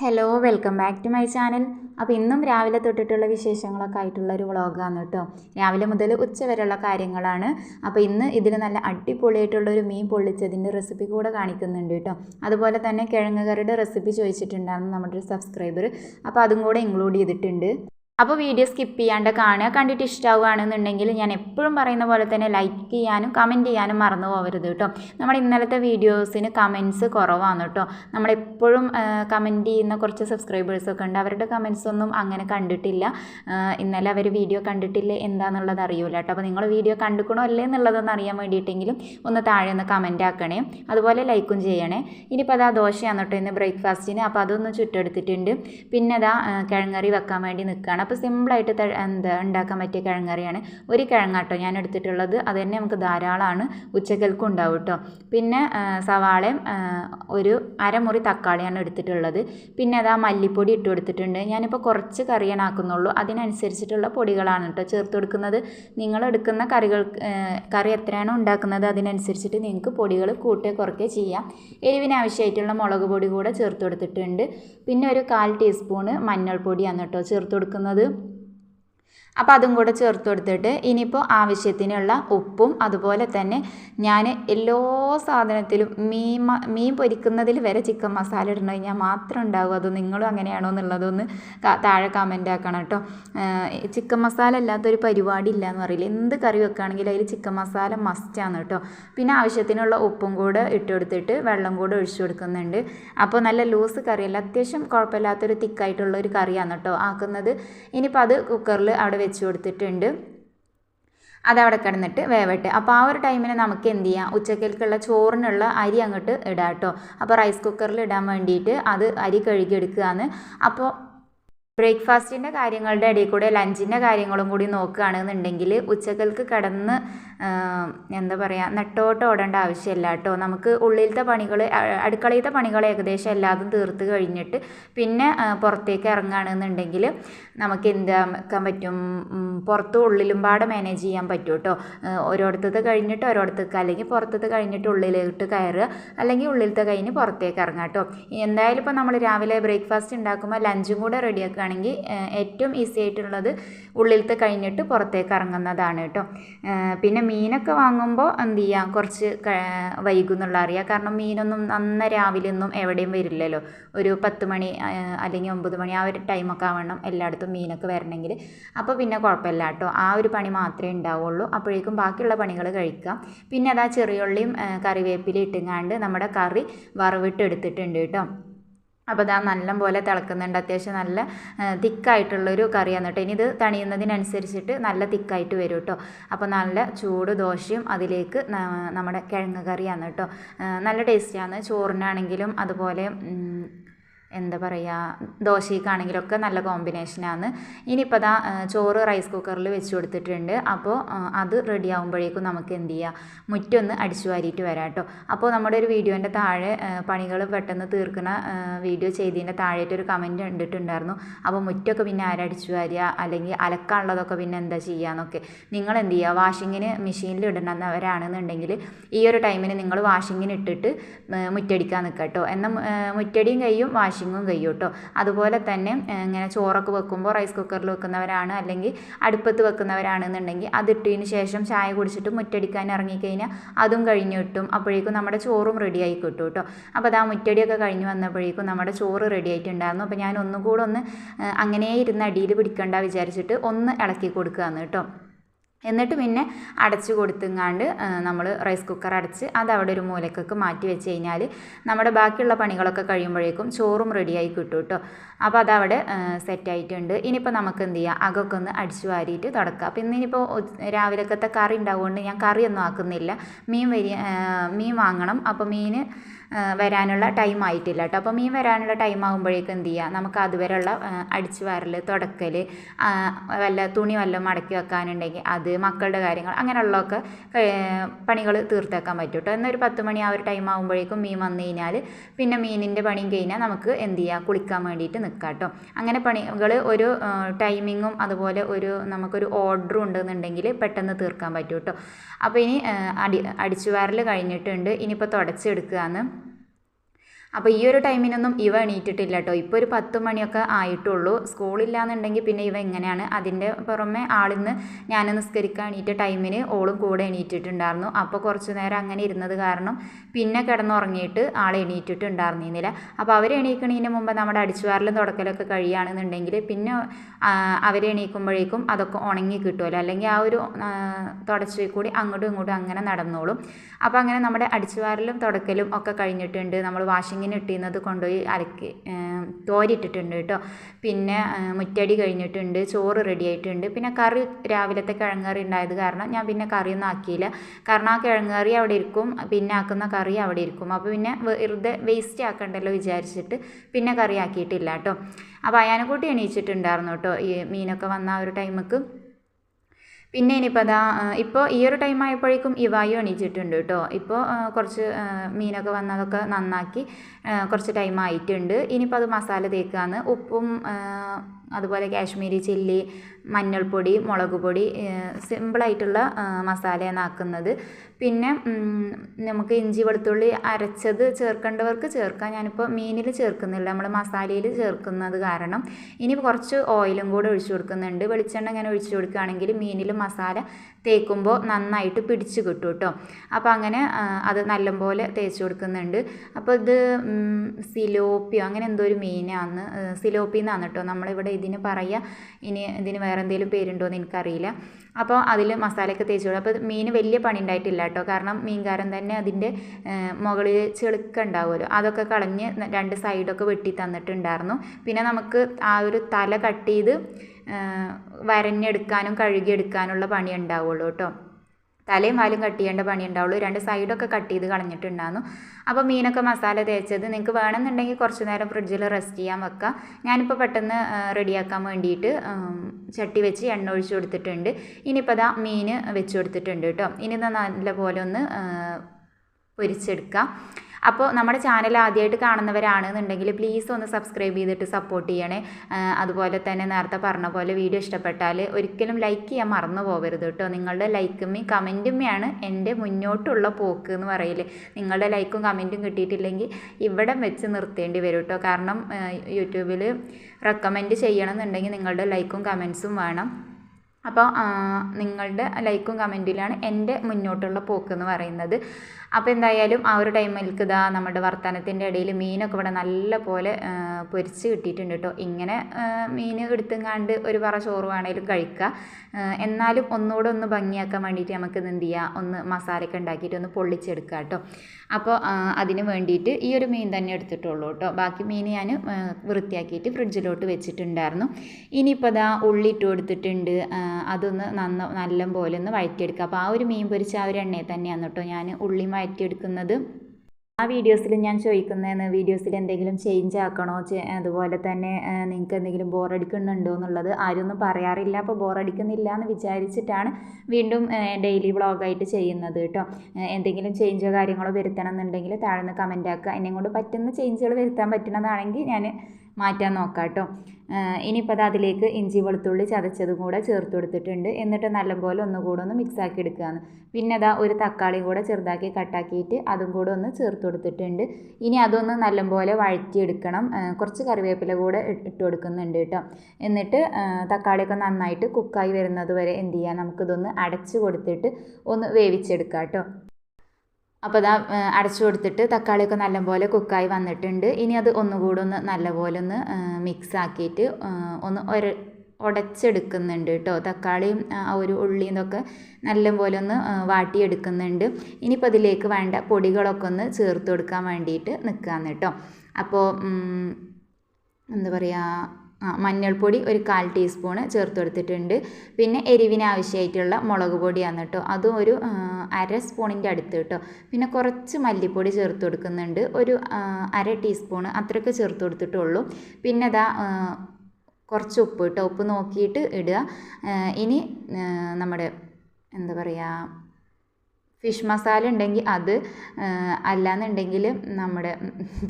Hello welcome back to my channel അപ്പോൾ ഇന്നും രാവിലെ തൊട്ടിട്ടുള്ള വിശേഷങ്ങളൊക്കെ ആയിട്ടുള്ള ഒരു വ്ളോഗാണ് കേട്ടോ. രാവിലെ മുതൽ ഉച്ച വരെയുള്ള കാര്യങ്ങളാണ്. അപ്പോൾ ഇന്ന് ഇതിൽ നല്ല അടിപൊളിയായിട്ടുള്ള ഒരു മീൻ പൊള്ളിച്ചതിന്റെ റെസിപ്പി കൂടെ കാണിക്കുന്നുണ്ട് കേട്ടോ. അതുപോലെ തന്നെ കിഴങ്ങ് റെസിപ്പി ചോദിച്ചിട്ടുണ്ടായിരുന്നു നമ്മുടെ ഒരു സബ്സ്ക്രൈബർ അപ്പോൾ അതും കൂടെ ഇൻക്ലൂഡ് ചെയ്തിട്ടുണ്ട്. അപ്പോൾ വീഡിയോ സ്കിപ്പ് ചെയ്യാണ്ട് കാണുക. കണ്ടിട്ട് ഇഷ്ടമാവുകയാണെന്നുണ്ടെങ്കിൽ ഞാൻ എപ്പോഴും പറയുന്ന പോലെ തന്നെ ലൈക്ക് ചെയ്യാനും കമന്റ് ചെയ്യാനും മറന്നു പോകരുത് കേട്ടോ. നമ്മുടെ ഇന്നലത്തെ വീഡിയോസിന് കമൻസ് കുറവാണ് കേട്ടോ. നമ്മളെപ്പോഴും കമന്റ് ചെയ്യുന്ന കുറച്ച് സബ്സ്ക്രൈബേഴ്സൊക്കെ ഉണ്ട്. അവരുടെ കമൻസ് ഒന്നും അങ്ങനെ കണ്ടിട്ടില്ല. ഇന്നലെ അവർ വീഡിയോ കണ്ടിട്ടില്ല എന്താണെന്നുള്ളത് അറിയില്ല കേട്ടോ. അപ്പോൾ നിങ്ങൾ വീഡിയോ കണ്ടുക്കണോ അല്ലേ എന്നുള്ളതൊന്ന് അറിയാൻ വേണ്ടിയിട്ടെങ്കിലും ഒന്ന് താഴെ ഒന്ന് കമന്റ് ആക്കണേ. അതുപോലെ ലൈക്കും ചെയ്യണേ. ഇനിയിപ്പോൾ അതാ ദോശയാണ് കേട്ടോ ഇന്ന് ബ്രേക്ക്ഫാസ്റ്റിന് അപ്പോൾ അതൊന്ന് ചുറ്റെടുത്തിട്ടുണ്ട് പിന്നെ അതാ കിഴങ്ങറി വെക്കാൻ വേണ്ടി നിൽക്കുകയാണ്. അപ്പോൾ സിമ്പിളായിട്ട് എന്താ ഉണ്ടാക്കാൻ പറ്റിയ കിഴങ്ങറിയാണ്. ഒരു കിഴങ്ങാട്ടോ ഞാൻ എടുത്തിട്ടുള്ളത്. അത് തന്നെ നമുക്ക് ധാരാളമാണ് ഉച്ചക്കൽക്കും ഉണ്ടാവും കേട്ടോ പിന്നെ സവാളയും ഒരു അരമുറി തക്കാളിയാണ് എടുത്തിട്ടുള്ളത്. പിന്നെ അത് ആ മല്ലിപ്പൊടി ഇട്ട് കൊടുത്തിട്ടുണ്ട്. ഞാനിപ്പോൾ കുറച്ച് കറിയാണ് ആക്കുന്നുള്ളൂ. അതിനനുസരിച്ചിട്ടുള്ള പൊടികളാണ് കേട്ടോ ചേർത്ത് കൊടുക്കുന്നത്. നിങ്ങൾ എടുക്കുന്ന കറികൾ കറി എത്രയാണോ ഉണ്ടാക്കുന്നത് അതിനനുസരിച്ചിട്ട് നിങ്ങൾക്ക് പൊടികൾ കൂട്ടുക കുറയ്ക്കുക ചെയ്യാം. എരിവിന് ആവശ്യമായിട്ടുള്ള മുളക് പൊടി കൂടെ ചേർത്ത് കൊടുത്തിട്ടുണ്ട്. പിന്നെ ഒരു കാൽ ടീസ്പൂണ് മഞ്ഞൾപ്പൊടിയാണ് കേട്ടോ ചേർത്ത് കൊടുക്കുന്നത്. kalmadı. അപ്പോൾ അതും കൂടെ ചേർത്ത് കൊടുത്തിട്ട് ഇനിയിപ്പോൾ ആവശ്യത്തിനുള്ള ഉപ്പും അതുപോലെ തന്നെ ഞാൻ എല്ലാ സാധനത്തിലും മീൻ മീൻ പൊരിക്കുന്നതിൽ വരെ ചിക്കൻ മസാല ഇടണം കഴിഞ്ഞാൽ മാത്രം ഉണ്ടാവും അത് നിങ്ങളും അങ്ങനെയാണോ എന്നുള്ളതൊന്ന് താഴെ കമന്റ് ആക്കണം കേട്ടോ. ചിക്കൻ മസാല അല്ലാത്തൊരു പരിപാടി ഇല്ല എന്ന് പറയില്ല? എന്ത് കറി വെക്കുകയാണെങ്കിലും അതിൽ ചിക്കൻ മസാല മസ്റ്റാണ് കേട്ടോ. പിന്നെ ആവശ്യത്തിനുള്ള ഉപ്പും കൂടെ ഇട്ട് കൊടുത്തിട്ട് വെള്ളം കൂടെ ഒഴിച്ചു കൊടുക്കുന്നുണ്ട്. അപ്പോൾ നല്ല ലൂസ് കറിയല്ല അത്യാവശ്യം കുഴപ്പമില്ലാത്തൊരു തിക്കായിട്ടുള്ള ഒരു കറിയാണ് കേട്ടോ ആക്കുന്നത്. ഇനിയിപ്പോൾ അത് കുക്കറിൽ അവിടെ വെച്ച് കൊടുത്തിട്ടുണ്ട്. അതവിടെ കിടന്നിട്ട് വേവട്ടെ. അപ്പോൾ ആ ഒരു ടൈമിന് നമുക്ക് എന്ത് ചെയ്യാം? ഉച്ചക്കൽക്കുള്ള ചോറിനുള്ള അരി അങ്ങോട്ട് ഇടാം കേട്ടോ അപ്പോൾ റൈസ് കുക്കറിൽ ഇടാൻ വേണ്ടിയിട്ട് അത് അരി കഴുകിയെടുക്കുകയാണ് അപ്പോൾ ബ്രേക്ക്ഫാസ്റ്റിന്റെ കാര്യങ്ങളുടെ ഇടയിൽ കൂടെ ലഞ്ചിന്റെ കാര്യങ്ങളും കൂടി നോക്കുകയാണെന്നുണ്ടെങ്കിൽ ഉച്ചക്കൽക്ക് കിടന്ന് എന്താ പറയുക നെട്ടോട്ട് ഓടേണ്ട ആവശ്യമില്ല കേട്ടോ. നമുക്ക് ഉള്ളിലത്തെ പണികൾ അടുക്കളയിലത്തെ പണികൾ ഏകദേശം എല്ലാതും തീർത്ത് കഴിഞ്ഞിട്ട് പിന്നെ പുറത്തേക്ക് ഇറങ്ങുകയാണെന്നുണ്ടെങ്കിൽ നമുക്ക് എന്താക്കാൻ പറ്റും? പുറത്തും ഉള്ളിലും പാടെ മാനേജ് ചെയ്യാൻ പറ്റും കേട്ടോ. ഓരോടത്തത് കഴിഞ്ഞിട്ട് ഓരോടത്തേക്ക് അല്ലെങ്കിൽ പുറത്തത് കഴിഞ്ഞിട്ട് ഉള്ളിലോട്ട് കയറുക അല്ലെങ്കിൽ ഉള്ളിലത്തെ കഴിഞ്ഞ് പുറത്തേക്ക് ഇറങ്ങുക കേട്ടോ. എന്തായാലും ഇപ്പോൾ നമ്മൾ രാവിലെ ബ്രേക്ക്ഫാസ്റ്റ് ഉണ്ടാക്കുമ്പോൾ ലഞ്ചും കൂടെ റെഡിയാക്കുകയാണെങ്കിൽ ഏറ്റവും ഈസി ആയിട്ടുള്ളത് ഉള്ളിലത്തെ കഴിഞ്ഞിട്ട് പുറത്തേക്ക് ഇറങ്ങുന്നതാണ് കേട്ടോ. പിന്നെ മീനൊക്കെ വാങ്ങുമ്പോൾ എന്ത് ചെയ്യാം? കുറച്ച് വൈകുന്നുള്ള അറിയാം. കാരണം മീനൊന്നും നന്ന രാവിലെ ഒന്നും എവിടെയും വരില്ലല്ലോ. ഒരു പത്ത് മണി അല്ലെങ്കിൽ ഒമ്പത് മണി ആ ഒരു ടൈമൊക്കെ ആവണം എല്ലായിടത്തും മീനൊക്കെ വരണമെങ്കിൽ. അപ്പോൾ പിന്നെ കുഴപ്പമില്ല കേട്ടോ. ആ ഒരു പണി മാത്രമേ ഉണ്ടാവുള്ളൂ. അപ്പോഴേക്കും ബാക്കിയുള്ള പണികൾ കഴിക്കാം. പിന്നെ അതാ ചെറിയുള്ളിയും കറിവേപ്പില ഇട്ടുങ്ങാണ്ട് നമ്മുടെ കറി വറവിട്ട് എടുത്തിട്ടുണ്ട് കേട്ടോ. അപ്പോൾ ഇതാ നല്ല പോലെ തിളക്കുന്നുണ്ട്. അത്യാവശ്യം നല്ല തിക്കായിട്ടുള്ളൊരു കറിയാണ് കേട്ടോ. ഇനി ഇത് തണിയുന്നതിനനുസരിച്ചിട്ട് നല്ല തിക്കായിട്ട് വരും കേട്ടോ. അപ്പോൾ നല്ല ചൂട് ദോശയും അതിലേക്ക് നമ്മുടെ കിഴങ്ങ് കറിയാണ് കേട്ടോ. നല്ല ടേസ്റ്റിയാണ്. ചോറിനാണെങ്കിലും അതുപോലെ എന്താ പറയുക ദോശയ്ക്കാണെങ്കിലൊക്കെ നല്ല കോമ്പിനേഷനാണ് ഇനിയിപ്പോൾ ആ, ചോറ് റൈസ് കുക്കറിൽ വെച്ച് കൊടുത്തിട്ടുണ്ട്. അപ്പോൾ അത് റെഡി ആകുമ്പോഴേക്കും നമുക്ക് എന്ത് ചെയ്യുക മുറ്റൊന്ന് അടിച്ചു വാരിയിട്ട് വരാം കേട്ടോ. അപ്പോൾ നമ്മുടെ ഒരു വീഡിയോന്റെ താഴെ പണികൾ പെട്ടെന്ന് തീർക്കുന്ന വീഡിയോ ചെയ്തതിന്റെ താഴെയായിട്ട് ഒരു കമന്റ് കണ്ടിട്ടുണ്ടായിരുന്നു അപ്പോൾ മുറ്റൊക്കെ പിന്നെ ആരടിച്ചു വാരുക അല്ലെങ്കിൽ അലക്കാനുള്ളതൊക്കെ പിന്നെ എന്താ ചെയ്യാന്നൊക്കെ. നിങ്ങൾ എന്ത് ചെയ്യുക വാഷിങ്ങിന് മെഷീനിൽ ഇടുന്നവരാണെന്നുണ്ടെങ്കിൽ ഈ ഒരു ടൈമിന് നിങ്ങൾ വാഷിങ്ങിന് ഇട്ടിട്ട് മുറ്റടിക്കാൻ നിൽക്കാം കേട്ടോ. എന്നാൽ മുറ്റടിയും മുറ്റടിയും കഴിയും വാഷിങ്ങും കഴിയും കേട്ടോ അതുപോലെ തന്നെ ഇങ്ങനെ ചോറൊക്കെ വെക്കുമ്പോൾ റൈസ് കുക്കറിൽ വെക്കുന്നവരാണ് അല്ലെങ്കിൽ അടുപ്പത്ത് വെക്കുന്നവരാണെന്നുണ്ടെങ്കിൽ അതിട്ടതിന് ശേഷം ചായ കുടിച്ചിട്ട് മുറ്റടിക്കാൻ ഇറങ്ങിക്കഴിഞ്ഞാൽ അതും കഴിഞ്ഞു കിട്ടും. അപ്പോഴേക്കും നമ്മുടെ ചോറും റെഡി ആയി കിട്ടും കേട്ടോ. അപ്പോൾ അതാ മുറ്റടിയൊക്കെ കഴിഞ്ഞ് വന്നപ്പോഴേക്കും നമ്മുടെ ചോറ് റെഡി ആയിട്ടുണ്ടായിരുന്നു. അപ്പോൾ ഞാൻ ഒന്നുകൂടെ ഒന്ന് അങ്ങനെ ഇരുന്ന് അടിയിൽ പിടിക്കണ്ട വിചാരിച്ചിട്ട് ഒന്ന് ഇളക്കി കൊടുക്കുകയാണ് കേട്ടോ. എന്നിട്ട് പിന്നെ അടച്ചു കൊടുത്തുങ്ങാണ്ട് നമ്മൾ റൈസ് കുക്കർ അടച്ച് അത് അവിടെ ഒരു മൂലക്കൊക്കെ മാറ്റി വെച്ച് കഴിഞ്ഞാൽ നമ്മുടെ ബാക്കിയുള്ള പണികളൊക്കെ കഴിയുമ്പോഴേക്കും ചോറും റെഡിയായി കിട്ടും കേട്ടോ. അപ്പോൾ അതവിടെ സെറ്റായിട്ടുണ്ട് ഇനിയിപ്പോൾ നമുക്ക് എന്ത് ചെയ്യാം? അകൊക്കെ ഒന്ന് അടിച്ചു വാരിയിട്ട് തുടക്കുക അപ്പോൾ ഇന്നിനിപ്പോൾ രാവിലക്കത്തെ കറി ഉണ്ടാവുകൊണ്ട് ഞാൻ കറിയൊന്നും ആക്കുന്നില്ല. മീൻ വരി മീൻ വാങ്ങണം. അപ്പോൾ മീൻ വരാനുള്ള ടൈം ആയിട്ടില്ല കേട്ടോ അപ്പോൾ മീൻ വരാനുള്ള ടൈം ആകുമ്പോഴേക്കും എന്ത് ചെയ്യുക നമുക്ക് അതുവരെയുള്ള അടിച്ചു വാരൽ തുടക്കൽ വല്ല തുണി വല്ല മടക്കി വെക്കാനുണ്ടെങ്കിൽ അത് മക്കളുടെ കാര്യങ്ങൾ അങ്ങനെയുള്ളതൊക്കെ പണികൾ തീർത്തേക്കാൻ പറ്റും കേട്ടോ എന്നൊരു പത്ത് മണി ആ ഒരു ടൈം ആകുമ്പോഴേക്കും മീൻ വന്നു കഴിഞ്ഞാൽ പിന്നെ മീനിന്റെ പണിയും കഴിഞ്ഞാൽ നമുക്ക് എന്ത് ചെയ്യുക കുളിക്കാൻ വേണ്ടിയിട്ട് നിൽക്കാം കേട്ടോ അങ്ങനെ പണികൾ ഒരു ടൈമിങ്ങും അതുപോലെ ഒരു നമുക്കൊരു ഓർഡറും ഉണ്ടെന്നുണ്ടെങ്കിൽ പെട്ടെന്ന് തീർക്കാൻ പറ്റും കേട്ടോ അപ്പോൾ ഇനി അടി അടി അടിച്ചുവാരൽ കഴിഞ്ഞിട്ടുണ്ട്. ഇനിയിപ്പോൾ തുടച്ചെടുക്കുകയാണ് അപ്പോൾ ഈ ഒരു ടൈമിനൊന്നും ഇവ എണീറ്റിട്ടില്ല കേട്ടോ ഇപ്പോൾ ഒരു പത്ത് മണിയൊക്കെ ആയിട്ടുള്ളൂ. സ്കൂളില്ലാന്നുണ്ടെങ്കിൽ പിന്നെ ഇവ എങ്ങനെയാണ്? അതിന്റെ പുറമെ ആളിന്ന് ഞാൻ നിസ്കരിക്കാൻ എണീറ്റ ടൈമിന് ഓളും കൂടെ എണീറ്റിട്ടുണ്ടായിരുന്നു. അപ്പോൾ കുറച്ച് നേരം അങ്ങനെ ഇരുന്നത് കാരണം പിന്നെ കിടന്നുറങ്ങിയിട്ട് ആൾ എണീറ്റിട്ടുണ്ടായിരുന്നില്ല. അപ്പോൾ അവർ എണീക്കണതിന് മുമ്പ് നമ്മുടെ അടിച്ചുവാറിലും തുടക്കലൊക്കെ കഴിയുകയാണെന്നുണ്ടെങ്കിൽ പിന്നെ അവരെ എണീക്കുമ്പോഴേക്കും അതൊക്കെ ഉണങ്ങി കിട്ടുമല്ലോ. അല്ലെങ്കിൽ ആ ഒരു തുടച്ചു കൂടി അങ്ങോട്ടും ഇങ്ങോട്ടും അങ്ങനെ നടന്നോളും. അപ്പോൾ അങ്ങനെ നമ്മുടെ അടിച്ചുവാരലും തുടക്കലും ഒക്കെ കഴിഞ്ഞിട്ടുണ്ട്. നമ്മൾ വാഷിങ്ങിന് ഇട്ടിരുന്നത് കൊണ്ടുപോയി അലക്കി തോരിട്ടിട്ടുണ്ട് കേട്ടോ. പിന്നെ മുറ്റടി കഴിഞ്ഞിട്ടുണ്ട് ചോറ് റെഡി ആയിട്ടുണ്ട്. പിന്നെ കറി രാവിലത്തെ കിഴങ്ങറി ഉണ്ടായത് കാരണം ഞാൻ പിന്നെ കറിയൊന്നും ആക്കിയില്ല. കാരണം ആ കിഴങ്ങറി അവിടെ ഇരിക്കും പിന്നെ ആക്കുന്ന കറി അവിടെ ഇരിക്കും. അപ്പോൾ പിന്നെ വെറുതെ വേസ്റ്റ് ആക്കണ്ടല്ലോ വിചാരിച്ചിട്ട് പിന്നെ കറി ആക്കിയിട്ടില്ല കേട്ടോ. അപ്പോൾ അയാനെക്കൂട്ടി എണീച്ചിട്ടുണ്ടായിരുന്നു കേട്ടോ ഈ മീനൊക്കെ വന്ന ആ ഒരു ടൈമക്ക് പിന്നെ ഇനിയിപ്പോൾ അതാ ഇപ്പോൾ ഈ ഒരു ടൈം ആയപ്പോഴേക്കും ഇവായു എണീച്ചിട്ടുണ്ട് കേട്ടോ. ഇപ്പോൾ കുറച്ച് മീനൊക്കെ വന്നതൊക്കെ നന്നാക്കി കുറച്ച് ടൈം ആയിട്ടുണ്ട്. ഇനിയിപ്പോൾ അത് മസാല തേക്കുകയാണ് ഉപ്പും അതുപോലെ കാശ്മീരി ചില്ലി മഞ്ഞൾപ്പൊടി മുളക് പൊടി സിമ്പിളായിട്ടുള്ള മസാലയാണ് ആക്കുന്നത്. പിന്നെ നമുക്ക് ഇഞ്ചി വെളുത്തുള്ളി അരച്ചത് ചേർക്കേണ്ടവർക്ക് ചേർക്കാം. ഞാനിപ്പോൾ മീനിൽ ചേർക്കുന്നില്ല. നമ്മൾ മസാലയിൽ ചേർക്കുന്നത് കാരണം ഇനി കുറച്ച് ഓയിലും കൂടെ ഒഴിച്ചു കൊടുക്കുന്നുണ്ട്. വെളിച്ചെണ്ണ ഇങ്ങനെ ഒഴിച്ചു കൊടുക്കുകയാണെങ്കിൽ മീനിൽ മസാല തേക്കുമ്പോൾ നന്നായിട്ട് പിടിച്ച് കിട്ടും കേട്ടോ. അപ്പോൾ അങ്ങനെ അത് നല്ലപോലെ തേച്ച് കൊടുക്കുന്നുണ്ട്. അപ്പോൾ ഇത് സിലോപ്പിയോ അങ്ങനെ എന്തോ ഒരു മീനാണ് സിലോപ്പി എന്നാണ് കേട്ടോ. നമ്മളിവിടെ ഇതിന് പറയുക ഇനി ഇതിന് വേറെ എന്തെങ്കിലും പേരുണ്ടോ എന്ന് എനിക്കറിയില്ല. അപ്പോൾ അതിൽ മസാലയൊക്കെ തേച്ച് കൊടുക്കും. അപ്പോൾ മീൻ വലിയ പണി ഉണ്ടായിട്ടില്ല കേട്ടോ. കാരണം മീൻകാരൻ തന്നെ അതിന്റെ മുകളിൽ ചെളുക്ക ഉണ്ടാവുമല്ലോ. അതൊക്കെ കളഞ്ഞ് രണ്ട് സൈഡൊക്കെ വെട്ടി തന്നിട്ടുണ്ടായിരുന്നു. പിന്നെ നമുക്ക് ആ ഒരു തല കട്ട് ചെയ്ത് വരഞ്ഞെടുക്കാനും കഴുകിയെടുക്കാനുള്ള പണി ഉണ്ടാവുള്ളൂ കേട്ടോ. തലയും വാലും കട്ട് ചെയ്യേണ്ട പണി ഉണ്ടാവുള്ളൂ രണ്ട് സൈഡൊക്കെ കട്ട് ചെയ്ത് കളഞ്ഞിട്ടുണ്ടായിരുന്നു അപ്പോൾ മീനൊക്കെ മസാല തേച്ചത് നിങ്ങൾക്ക് വേണമെന്നുണ്ടെങ്കിൽ കുറച്ച് നേരം ഫ്രിഡ്ജിൽ റെസ്റ്റ് ചെയ്യാൻ വെക്കാം. ഞാനിപ്പോൾ പെട്ടെന്ന് റെഡിയാക്കാൻ വേണ്ടിയിട്ട് ചട്ടി വെച്ച് എണ്ണ ഒഴിച്ച് കൊടുത്തിട്ടുണ്ട്. ഇനിയിപ്പോൾ അതാ മീൻ വെച്ച് കൊടുത്തിട്ടുണ്ട് കേട്ടോ ഇനി നല്ലപോലെ ഒന്ന് പൊരിച്ചെടുക്കാം. അപ്പോൾ നമ്മുടെ ചാനൽ ആദ്യമായിട്ട് കാണുന്നവരാണെന്നുണ്ടെങ്കിൽ പ്ലീസ് ഒന്ന് സബ്സ്ക്രൈബ് ചെയ്തിട്ട് സപ്പോർട്ട് ചെയ്യണേ. അതുപോലെ തന്നെ നേരത്തെ പറഞ്ഞ പോലെ വീഡിയോ ഇഷ്ടപ്പെട്ടാൽ ഒരിക്കലും ലൈക്ക് ചെയ്യാൻ മറന്നു പോകരുത് കേട്ടോ. നിങ്ങളുടെ ലൈക്കും കമന്റുമാണ് എന്റെ മുന്നോട്ടുള്ള പോക്ക് എന്ന് പറയൽ നിങ്ങളുടെ ലൈക്കും കമന്റും കിട്ടിയിട്ടില്ലെങ്കിൽ ഇവിടെ വെച്ച് നിർത്തേണ്ടി വരും കേട്ടോ. കാരണം യൂട്യൂബിൽ റെക്കമെൻഡ് ചെയ്യണമെന്നുണ്ടെങ്കിൽ നിങ്ങളുടെ ലൈക്കും കമൻസും വേണം. അപ്പോൾ നിങ്ങളുടെ ലൈക്കും കമന്റിലാണ് എന്റെ മുന്നോട്ടുള്ള പോക്ക് എന്ന് പറയുന്നത്. അപ്പോൾ എന്തായാലും ആ ഒരു ടൈമിലേക്ക് ഇതാ നമ്മുടെ വർത്തനത്തിന്റെ ഇടയിൽ മീനൊക്കെ ഇവിടെ നല്ല പോലെ പൊരിച്ച് കിട്ടിയിട്ടുണ്ട് കേട്ടോ ഇങ്ങനെ മീൻ എടുത്തുങ്ങാണ്ട് ഒരു പറ ചോറ് വേണേലും കഴിക്കുക എന്നാലും ഒന്നുകൂടെ ഒന്ന് ഭംഗിയാക്കാൻ വേണ്ടിയിട്ട് നമുക്ക് എന്ത് ചെയ്യുക ഒന്ന് മസാലയൊക്കെ ഉണ്ടാക്കിയിട്ട് ഒന്ന് പൊള്ളിച്ചെടുക്കുക കേട്ടോ അപ്പോൾ അതിന് വേണ്ടിയിട്ട് ഈ ഒരു മീൻ തന്നെ എടുത്തിട്ടുള്ളൂ കേട്ടോ ബാക്കി മീൻ ഞാൻ വൃത്തിയാക്കിയിട്ട് ഫ്രിഡ്ജിലോട്ട് വെച്ചിട്ടുണ്ടായിരുന്നു. ഇനിയിപ്പോൾ അതാ ഉള്ളി ഇട്ട് കൊടുത്തിട്ടുണ്ട് അതൊന്ന് നന്ന നല്ല പോലെ ഒന്ന് വഴറ്റിയെടുക്കുക അപ്പോൾ ആ ഒരു മീൻ പൊരിച്ച ആ ഒരു എണ്ണയിൽ തന്നെയാണ് കേട്ടോ ഞാൻ ഉള്ളി വഴറ്റിയെടുക്കുന്നത് ആ വീഡിയോസിൽ ഞാൻ ചോദിക്കുന്നതെന്ന് വീഡിയോസിൽ എന്തെങ്കിലും ചേഞ്ച് ആക്കണോ? അതുപോലെ തന്നെ നിങ്ങൾക്ക് എന്തെങ്കിലും ബോറടിക്കുന്നുണ്ടോ എന്നുള്ളത് ആരൊന്നും പറയാറില്ല. അപ്പോൾ ബോറടിക്കുന്നില്ല എന്ന് വിചാരിച്ചിട്ടാണ് വീണ്ടും ഡെയിലി വ്ളോഗായിട്ട് ചെയ്യുന്നത് കേട്ടോ. എന്തെങ്കിലും ചേഞ്ചോ കാര്യങ്ങളോ വരുത്തണം എന്നുണ്ടെങ്കിൽ താഴ്ന്ന് കമന്റ് ആക്കുക. എന്നെ കൊണ്ട് പറ്റുന്ന ചേഞ്ചുകൾ വരുത്താൻ പറ്റുന്നതാണെങ്കിൽ ഞാൻ മാറ്റാൻ നോക്കാം കേട്ടോ. ഇനിയിപ്പോൾ അത് അതിലേക്ക് ഇഞ്ചി വെളുത്തുള്ളി ചതച്ചതും കൂടെ ചേർത്ത് കൊടുത്തിട്ടുണ്ട്. എന്നിട്ട് നല്ലപോലെ ഒന്നുകൂടെ ഒന്ന് മിക്സ് ആക്കി എടുക്കുകയാണ് പിന്നെ അതാ ഒരു തക്കാളി കൂടെ ചെറുതാക്കി കട്ടാക്കിയിട്ട് അതും കൂടെ ഒന്ന് ചേർത്ത് കൊടുത്തിട്ടുണ്ട്. ഇനി അതൊന്ന് നല്ലപോലെ വഴറ്റിയെടുക്കണം. കുറച്ച് കറിവേപ്പില കൂടെ ഇട്ട് കൊടുക്കുന്നുണ്ട് കേട്ടോ. എന്നിട്ട് തക്കാളിയൊക്കെ നന്നായിട്ട് കുക്കായി വരുന്നത് വരെ എന്ത് ചെയ്യാം? നമുക്കിതൊന്ന് അടച്ച് കൊടുത്തിട്ട് ഒന്ന് വേവിച്ചെടുക്കാം കേട്ടോ. അപ്പോൾ ഇതാ അടച്ചു കൊടുത്തിട്ട് തക്കാളിയൊക്കെ നല്ലപോലെ കുക്കായി വന്നിട്ടുണ്ട്. ഇനി അത് ഒന്നുകൂടെ ഒന്ന് നല്ലപോലെ ഒന്ന് മിക്സ് ആക്കിയിട്ട് ഒന്ന് ഒര ഉടച്ചെടുക്കുന്നുണ്ട് കേട്ടോ തക്കാളിയും ആ ഒരു ഉള്ളിയും ഇതൊക്കെ നല്ലപോലെ ഒന്ന് വാട്ടിയെടുക്കുന്നുണ്ട്. ഇനിയിപ്പോൾ അതിലേക്ക് വേണ്ട പൊടികളൊക്കെ ഒന്ന് ചേർത്ത് കൊടുക്കാൻ വേണ്ടിയിട്ട് നിൽക്കുകയാണ് കേട്ടോ അപ്പോൾ എന്താ പറയുക ആ മഞ്ഞൾപ്പൊടി ഒരു കാൽ ടീസ്പൂണ് ചേർത്ത് കൊടുത്തിട്ടുണ്ട് പിന്നെ എരിവിന് ആവശ്യമായിട്ടുള്ള മുളക് പൊടിയാണ് കേട്ടോ അതും ഒരു അര സ്പൂണിന്റെ അടുത്ത് കേട്ടോ പിന്നെ കുറച്ച് മല്ലിപ്പൊടി ചേർത്ത് കൊടുക്കുന്നുണ്ട് ഒരു അര ടീസ്പൂണ് അത്രയൊക്കെ ചേർത്ത് കൊടുത്തിട്ടുള്ളൂ പിന്നെ അതാ കുറച്ച് ഉപ്പ് കേട്ടോ ഉപ്പ് നോക്കിയിട്ട് ഇടുക. ഇനി നമ്മുടെ എന്താ പറയുക ഫിഷ് മസാല ഉണ്ടെങ്കിൽ അത് അല്ലാന്നുണ്ടെങ്കിൽ നമ്മുടെ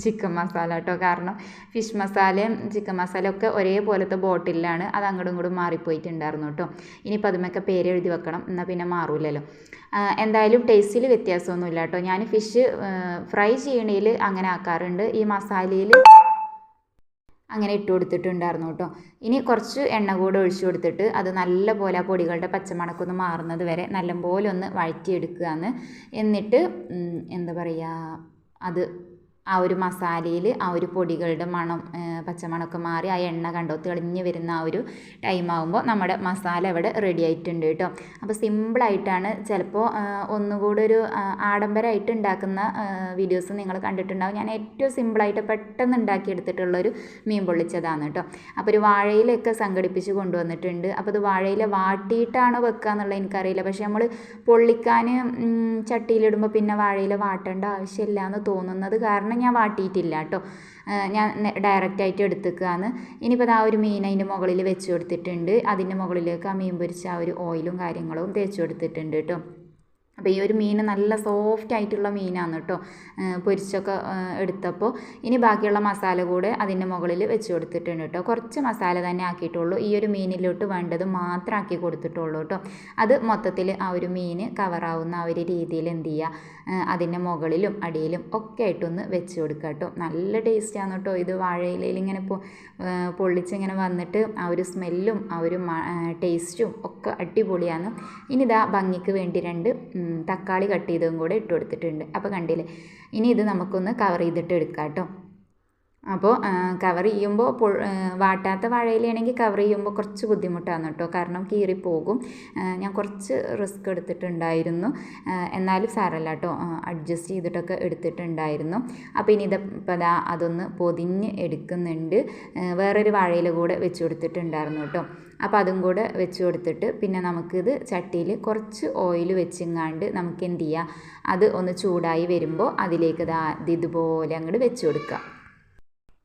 ചിക്കൻ മസാല കേട്ടോ. കാരണം ഫിഷ് മസാലയും ചിക്കൻ മസാലയും ഒക്കെ ഒരേപോലത്തെ ബോട്ടിലാണ് അത് അങ്ങോട്ടും ഇങ്ങോട്ടും മാറിപ്പോയിട്ടുണ്ടായിരുന്നു കേട്ടോ. ഇനിയിപ്പോൾ അതുമൊക്കെ പേര് എഴുതി വെക്കണം എന്നാൽ പിന്നെ മാറൂലല്ലോ. എന്തായാലും ടേസ്റ്റിൽ വ്യത്യാസമൊന്നുമില്ല കേട്ടോ. ഞാൻ ഫിഷ് ഫ്രൈ ചെയ്യണേൽ അങ്ങനെ ആക്കാറുണ്ട്. ഈ മസാലയിൽ അങ്ങനെ ഇട്ട് കൊടുത്തിട്ടുണ്ടായിരുന്നു കേട്ടോ. ഇനി കുറച്ച് എണ്ണ കൂടെ ഒഴിച്ചു കൊടുത്തിട്ട് അത് നല്ല പോലെ ആ പൊടികളുടെ പച്ചമണക്കൊന്ന് മാറുന്നത് വരെ നല്ലപോലെ ഒന്ന് വഴറ്റിയെടുക്കുകയാണ്. എന്നിട്ട് എന്താ പറയുക അത് ആ ഒരു മസാലയിൽ ആ ഒരു പൊടികളുടെ മണം പച്ചമണമൊക്കെ മാറി ആ എണ്ണ കണ്ടോ തെളിഞ്ഞ് വരുന്ന ആ ഒരു ടൈം ആകുമ്പോൾ നമ്മുടെ മസാല ഇവിടെ റെഡി ആയിട്ടുണ്ട് കേട്ടോ. അപ്പോൾ സിമ്പിളായിട്ടാണ് ചിലപ്പോൾ ഒന്നുകൂടെ ഒരു ആഡംബരമായിട്ട് ഉണ്ടാക്കുന്ന വീഡിയോസ് നിങ്ങൾ കണ്ടിട്ടുണ്ടാവും. ഞാൻ ഏറ്റവും സിമ്പിളായിട്ട് പെട്ടെന്ന് ഉണ്ടാക്കിയെടുത്തിട്ടുള്ളൊരു മീൻ പൊള്ളിച്ചതാണ് കേട്ടോ. അപ്പോൾ ഒരു വാഴയിലൊക്കെ സംഘടിപ്പിച്ച് കൊണ്ടുവന്നിട്ടുണ്ട്. അപ്പോൾ അത് വാഴയില വാട്ടിയിട്ടാണ് വെക്കുക എന്നുള്ളത് എനിക്കറിയില്ല. പക്ഷേ നമ്മൾ പൊള്ളിക്കാൻ ചട്ടിയിലിടുമ്പോൾ പിന്നെ വാഴയില വാട്ടേണ്ട ആവശ്യമില്ല എന്ന് തോന്നുന്നത് കാരണം ഞാൻ വാട്ടിയിട്ടില്ല കേട്ടോ. ഞാൻ ഡയറക്റ്റായിട്ട് എടുത്തേക്കാണ് ഇനിയിപ്പോൾ ആ ഒരു മീൻ അതിന്റെ മുകളിൽ വെച്ച് കൊടുത്തിട്ടുണ്ട്. അതിന്റെ മുകളിലേക്ക് ആ മീൻ പൊരിച്ച ആ ഒരു ഓയിലും കാര്യങ്ങളും തേച്ച് കൊടുത്തിട്ടുണ്ട് കേട്ടോ. അപ്പോൾ ഈ ഒരു മീൻ നല്ല സോഫ്റ്റ് ആയിട്ടുള്ള മീനാണ് കേട്ടോ പൊരിച്ചൊക്കെ എടുത്തപ്പോൾ ഇനി ബാക്കിയുള്ള മസാല കൂടെ അതിന്റെ മുകളിൽ വെച്ച് കൊടുത്തിട്ടുണ്ട് കേട്ടോ കുറച്ച് മസാല തന്നെ ആക്കിയിട്ടുള്ളൂ. ഈ ഒരു മീനിലോട്ട് വേണ്ടത് മാത്രം ആക്കി കൊടുത്തിട്ടുള്ളൂ കേട്ടോ അത് മൊത്തത്തിൽ ആ ഒരു മീൻ കവറാവുന്ന ആ ഒരു രീതിയിൽ എന്ത് ചെയ്യുക അതിന്റെ മുകളിലും അടിയിലും ഒക്കെ ആയിട്ടൊന്ന് വെച്ച് കൊടുക്കുക കേട്ടോ നല്ല ടേസ്റ്റാണ് കേട്ടോ ഇത് വാഴയിലയിൽ ഇങ്ങനെ പൊള്ളിച്ചിങ്ങനെ വന്നിട്ട് ആ ഒരു സ്മെല്ലും ആ ഒരു ടേസ്റ്റും ഒക്കെ അടിപൊളിയാണ്. ഇനി ഇതാ ഭംഗിക്ക് വേണ്ടി രണ്ട് തക്കാളി കട്ട് ചെയ്തതും കൂടെ ഇട്ട് കൊടുത്തിട്ടുണ്ട്. അപ്പോൾ കണ്ടില്ലേ? ഇനി ഇത് നമുക്കൊന്ന് കവർ ചെയ്തിട്ട് എടുക്കാം കേട്ടോ അപ്പോൾ കവർ ചെയ്യുമ്പോൾ വാട്ടാത്ത വാഴയിലാണെങ്കിൽ കവർ ചെയ്യുമ്പോൾ കുറച്ച് ബുദ്ധിമുട്ടാണ് കേട്ടോ. കാരണം കീറിപ്പോകും ഞാൻ കുറച്ച് റിസ്ക് എടുത്തിട്ടുണ്ടായിരുന്നു. എന്നാലും സാരല്ല കേട്ടോ. അഡ്ജസ്റ്റ് ചെയ്തിട്ടൊക്കെ എടുത്തിട്ടുണ്ടായിരുന്നു. അപ്പോൾ ഇനി ഇതപ്പോൾ അതാ അതൊന്ന് പൊതിഞ്ഞ് എടുക്കുന്നുണ്ട്. വേറൊരു വാഴയില കൂടെ വെച്ച് കൊടുത്തിട്ടുണ്ടായിരുന്നു കേട്ടോ. അപ്പോൾ അതും കൂടെ വെച്ച് കൊടുത്തിട്ട് പിന്നെ നമുക്കിത് ചട്ടിയിൽ കുറച്ച് ഓയിൽ വെച്ചിങ്ങാണ്ട് നമുക്ക് എന്ത് ചെയ്യുക അത് ഒന്ന് ചൂടായി വരുമ്പോൾ അതിലേക്ക് ഇതാ ഇതുപോലെ അങ്ങോട്ട് വെച്ച് കൊടുക്കുക.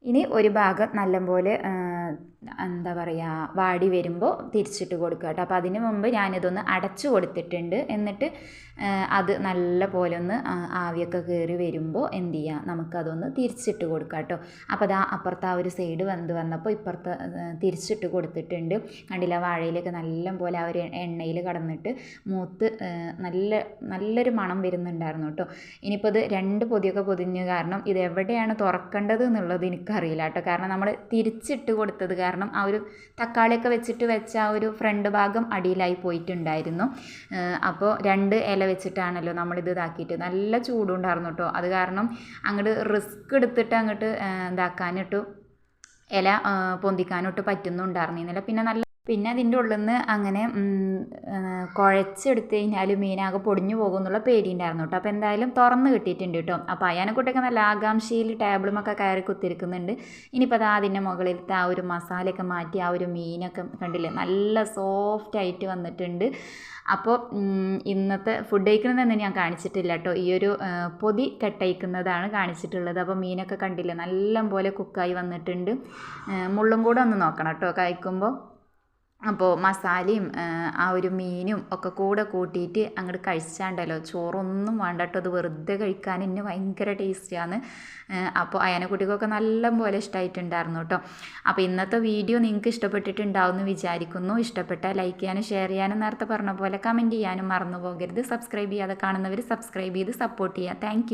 ഇനി ഒരു ഭാഗം നല്ലപോലെ എന്താ പറയുക വാടി വരുമ്പോൾ തിരിച്ചിട്ട് കൊടുക്കുക കേട്ടോ. അപ്പോൾ അതിന് മുമ്പ് ഞാനിതൊന്ന് അടച്ചു കൊടുത്തിട്ടുണ്ട്. എന്നിട്ട് അത് നല്ല പോലെ ഒന്ന് ആവിയൊക്കെ കയറി വരുമ്പോൾ എന്ത് ചെയ്യുക നമുക്കതൊന്ന് തിരിച്ചിട്ട് കൊടുക്കുക കേട്ടോ. അപ്പോൾ അതാ അപ്പുറത്ത് ആ ഒരു സൈഡ് വന്ന് വന്നപ്പോൾ ഇപ്പുറത്ത് തിരിച്ചിട്ട് കൊടുത്തിട്ടുണ്ട്. കണ്ടില്ല വാഴയിലൊക്കെ നല്ല പോലെ ആ ഒരു എണ്ണയിൽ കടന്നിട്ട് മൂത്ത് നല്ല നല്ലൊരു മണം വരുന്നുണ്ടായിരുന്നു കേട്ടോ. ഇനിയിപ്പോൾ ഇത് രണ്ട് പൊതിയൊക്കെ പൊതിഞ്ഞ്. കാരണം ഇത് എവിടെയാണ് തുറക്കേണ്ടത് എന്നുള്ളത് എനിക്കറിയില്ല കേട്ടോ. കാരണം നമ്മൾ തിരിച്ചിട്ട് കൊടുത്തത്. കാരണം ആ ഒരു തക്കാളിയൊക്കെ വെച്ചിട്ട് വെച്ച ആ ഒരു ഫ്രണ്ട് ഭാഗം അടിയിലായി പോയിട്ടുണ്ടായിരുന്നു. അപ്പോൾ രണ്ട് ഇല വെച്ചിട്ടാണല്ലോ നമ്മളിത് ഇതാക്കിയിട്ട്. നല്ല ചൂടുണ്ടായിരുന്നു കേട്ടോ അത് കാരണം അങ്ങോട്ട് റിസ്ക് എടുത്തിട്ട് അങ്ങോട്ട് ഇതാക്കാനിട്ടു. ഇല പൊന്തിക്കാനൊട്ട് പറ്റുന്നുണ്ടായിരുന്നില്ല. പിന്നെ നല്ല പിന്നെ അതിന്റെ ഉള്ളിൽ നിന്ന് അങ്ങനെ കുഴച്ചെടുത്ത് കഴിഞ്ഞാൽ മീനാകെ പൊടിഞ്ഞു പോകും എന്നുള്ള പേടിയുണ്ടായിരുന്നു കേട്ടോ. അപ്പോൾ എന്തായാലും തുറന്ന് കിട്ടിയിട്ടുണ്ട് കേട്ടോ. അപ്പോൾ അയാനെക്കുട്ടിയൊക്കെ നല്ല ആകാംക്ഷയിൽ ടേബിളുമൊക്കെ കയറി കുത്തിരിക്കുന്നുണ്ട് ഇനിയിപ്പോൾ അത് അതിന്റെ മുകളിലത്തെ ആ ഒരു മസാലയൊക്കെ മാറ്റി ആ ഒരു മീനൊക്കെ കണ്ടില്ലേ? നല്ല സോഫ്റ്റ് ആയിട്ട് വന്നിട്ടുണ്ട്. അപ്പോൾ ഇന്നത്തെ ഫുഡ് കഴിക്കുന്നതെന്ന് ഞാൻ കാണിച്ചിട്ടില്ല കേട്ടോ. ഈ ഒരു പൊതി കെട്ടയിക്കുന്നതാണ് കാണിച്ചിട്ടുള്ളത്. അപ്പോൾ മീനൊക്കെ കണ്ടില്ലേ? നല്ല പോലെ കുക്കായി വന്നിട്ടുണ്ട്. മുള്ളും കൂടെ ഒന്ന് നോക്കണം കേട്ടോ കഴിക്കുമ്പോൾ അപ്പോൾ മസാലയും ആ ഒരു മീനും ഒക്കെ കൂടെ കൂട്ടിയിട്ട് അങ്ങോട്ട് കഴിച്ചാണ്ടല്ലോ. ചോറൊന്നും വേണ്ട കേട്ടോ അത് വെറുതെ കഴിക്കാൻ എന്നെ ഭയങ്കര ടേസ്റ്റിയാണ്. അപ്പോൾ അയനക്കുട്ടിക്കൊക്കെ നല്ല പോലെ ഇഷ്ടമായിട്ടുണ്ടായിരുന്നു കേട്ടോ. അപ്പോൾ ഇന്നത്തെ വീഡിയോ നിങ്ങൾക്ക് ഇഷ്ടപ്പെട്ടിട്ടുണ്ടാവും എന്ന് വിചാരിക്കുന്നു. ഇഷ്ടപ്പെട്ട ലൈക്ക് ചെയ്യാനും ഷെയർ ചെയ്യാനും നേരത്തെ പറഞ്ഞ പോലെ കമന്റ് ചെയ്യാനും മറന്നു പോകരുത്. സബ്സ്ക്രൈബ് ചെയ്യാതെ കാണുന്നവർ സബ്സ്ക്രൈബ് ചെയ്ത് സപ്പോർട്ട് ചെയ്യുക. താങ്ക്